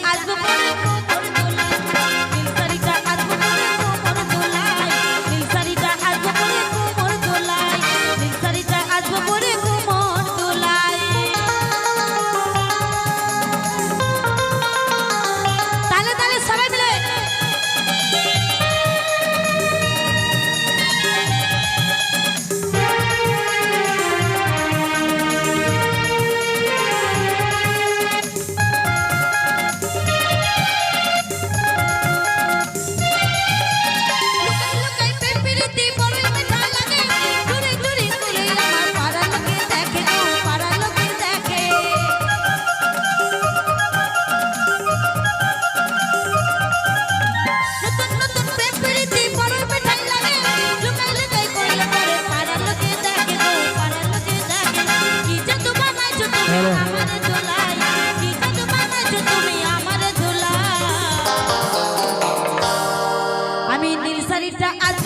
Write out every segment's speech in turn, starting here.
Azul Público. আমি নীল শাড়িটা আজ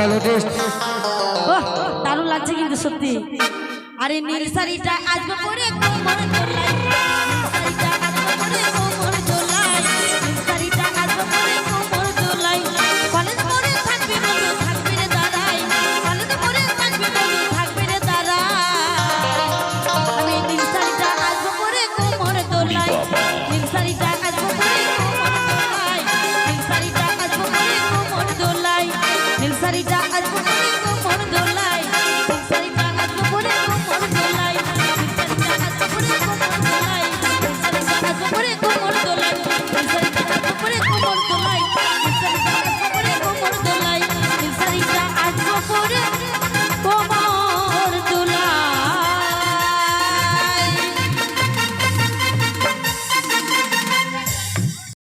হ্যালো টেস্ট। ওহ, দারুণ লাগছে কিন্তু সত্যি। আরে নীল শাড়িটা আজকে পরে একদম মনে করলাম